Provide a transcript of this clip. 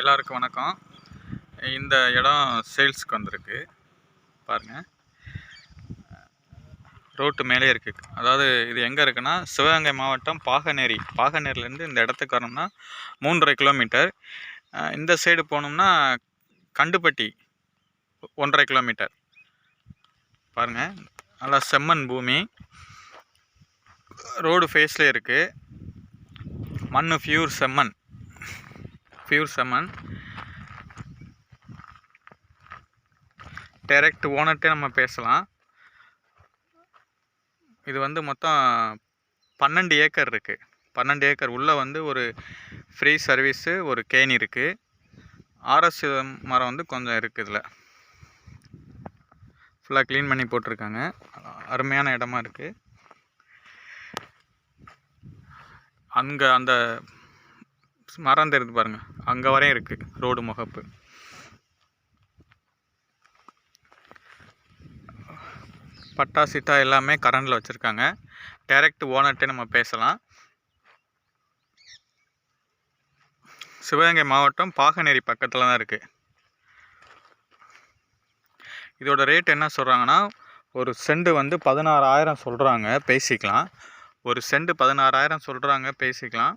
எல்லாருக்கும் வணக்கம். இந்த இடம் சேல்ஸ்க்கு வந்திருக்கு. பாருங்கள் ரோட்டு மேலே இருக்குது அதாவது இது எங்கே இருக்குன்னா சிவகங்கை மாவட்டம் பாகநேரி. பாகனேரிலேருந்து இந்த இடத்துக்கு வரணும்னா மூன்றரை கிலோமீட்டர். இந்த சைடு போனோம்னா கண்டுப்பட்டி ஒன்றரை கிலோமீட்டர். பாருங்கள் நல்லா செம்மண் பூமி. ரோடு ஃபேஸ்லேயே இருக்குது மண் ஃபியூர் செம்மண். பியூர் செமன் டைரக்ட் ஓனர்கிட்டே நம்ம பேசலாம். இது வந்து மொத்தம் பன்னெண்டு ஏக்கர் இருக்குது பன்னெண்டு ஏக்கர். உள்ளே வந்து ஒரு ஃப்ரீ சர்வீஸு ஒரு கேணி இருக்குது ஆர்எஸ் மரம் வந்து கொஞ்சம் இருக்குது இதில். ஃபுல்லாக க்ளீன் பண்ணி போட்டிருக்காங்க. அருமையான இடமா இருக்குது அங்கே அந்த மரம் தெரியுது பாருங்க. அங்கே வரையும் இருக்குது ரோடு முகப்பு. பட்டா சிட்டா எல்லாமே கரண்டில் வச்சுருக்காங்க. டைரக்ட் ஓனர்கிட்டே நம்ம பேசலாம். சிவகங்கை மாவட்டம் பாகனேரி பக்கத்தில் தான் இருக்குது இதோட ரேட் என்ன சொல்கிறாங்கன்னா ஒரு செண்டு வந்து பதினாறாயிரம் சொல்கிறாங்க பேசிக்கலாம். ஒரு செண்டு பதினாறாயிரம் சொல்கிறாங்க பேசிக்கலாம்.